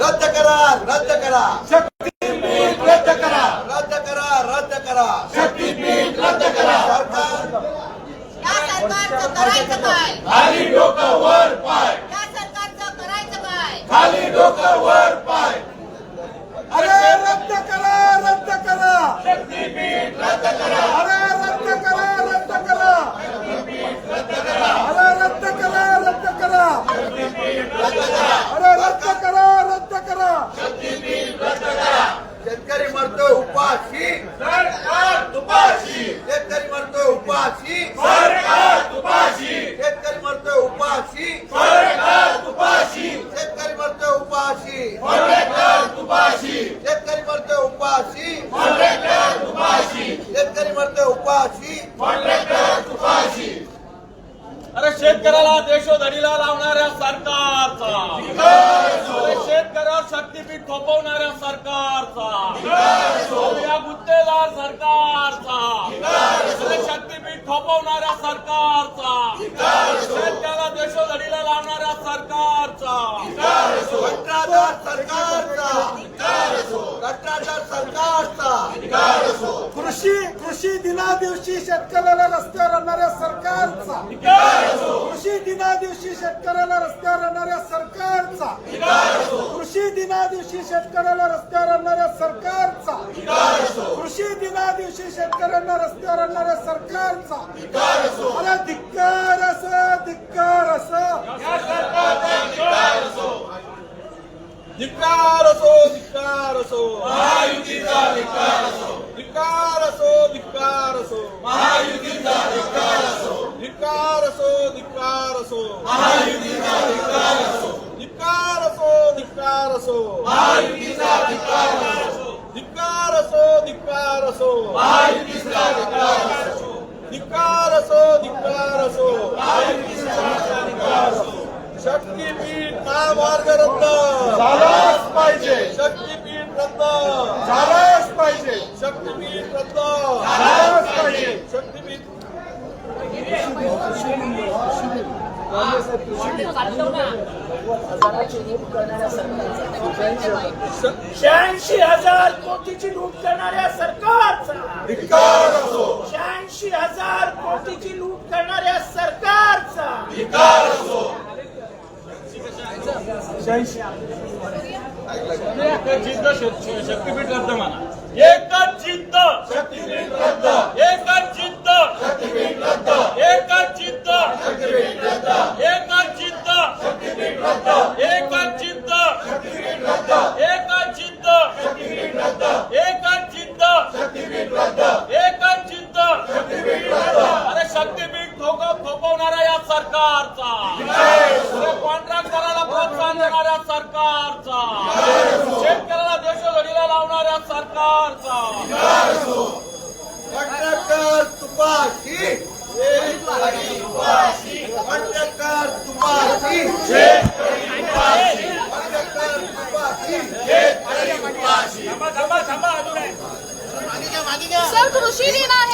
रद्द करा रद्द करा. शक्तीपीठ रद्द करा. रद्द करा रद्द करा. शक्तीपीठ रद्द करा. सरकार. या सरकारचं करायचं खाली डोकं वर पाय. या सरकारचं करायचं खाली डोकं वर पाय. अरे रद्द करा रद्द करा. शक्तीपीठ रद्द करा. उपाशी. सरकार तुपाशी शेतकरी मरतोय उपाशी. सरकार तुपाशी शेतकरी मरतोय उपाशी. सरकार तुपाशी शेतकरी मरतोय उपाशी. सरकार तुपाशी शेतकरी मरतोय उपाशी. सरकार तुपाशी अरे शेतकऱ्याला देशोधडीला लावणाऱ्या सरकारचा. अरे शेतकऱ्यावर शक्तीपीठ थोपवणाऱ्या सरकारचा. या गुत्तेदार सरकारचा. अरे शक्तीपीठ थोपवणाऱ्या सरकारचा. शेतकऱ्याला देशोधडीला लावणाऱ्या सरकारचा. सरकारचा. सरकारचा. कृषी कृषी दिना दिवशी शेतकऱ्याला रस्त्यावर आणणाऱ्या सरकारचा. कृषी दिना दिवशी शेतकऱ्याला रस्त्यावर आणणाऱ्या सरकारचा. दिना दिवशी शेतकऱ्याला रस्त्यावर आणणाऱ्या सरकारचा कृषी दिना दिवशी शेतकऱ्यांना रस्त्यावर आणणाऱ्या सरकारचा अरे धिक्कार असं धिक्कार असं. धिक्कार असो धिक्कार असो. धिक्कार असो धिक्कार असो महायुतीचा विकास असो धिक्कार असो धिक्कार असो महायुतीचा विकास असो धिक्कार असो धिक्कार असो. धिक्कार असो. धिक्कार असो धिक्कार असो. धिक्कार असो. शक्तीपीठ महामार्ग रद्द. झालाच पाहिजे. शक्तीपीठ रद्द. झालाच पाहिजे. शक्तीपीठ रद्द. झालाच पाहिजे. शक्तीपीठ शहाऐंशी हजार कोटीची लूट करणाऱ्या सरकारचा. असो. शहाऐंशी हजार कोटीची लूट करणाऱ्या सरकारचा. असो. शक्तीपीठ रद्द एकच जिद्द शक्तीपीठ रद्द एकच जिद्द शक्तीपीठ रद्द एकच जिद्द शक्तीपीठ रद्द एकच जिद्द शक्तीपीठ रद्द एकच जिद्द शक्तीपीठ रद्द एकच जिद्द शक्तीपीठ रद्द एकच जिद्द शक्तीपीठ रद्द एकच जिद्द शक्तीपीठ रद्द अरे शक्तीपीठ ठोक थोपवणाऱ्या या सरकारचा. अरे कॉन्ट्रॅक्ट करायला प्रोत्साहन देणाऱ्या सरकारचा. शेतकऱ्याला देशोधडीला लावणाऱ्या सरकारचा. कंत्राटदार तुपाशी. कंत्राटदार तुपाशी. कंत्राटदार तुपाशी. थांबा थांबा थांबा अजून आहे. सर कृषी दिन आहे.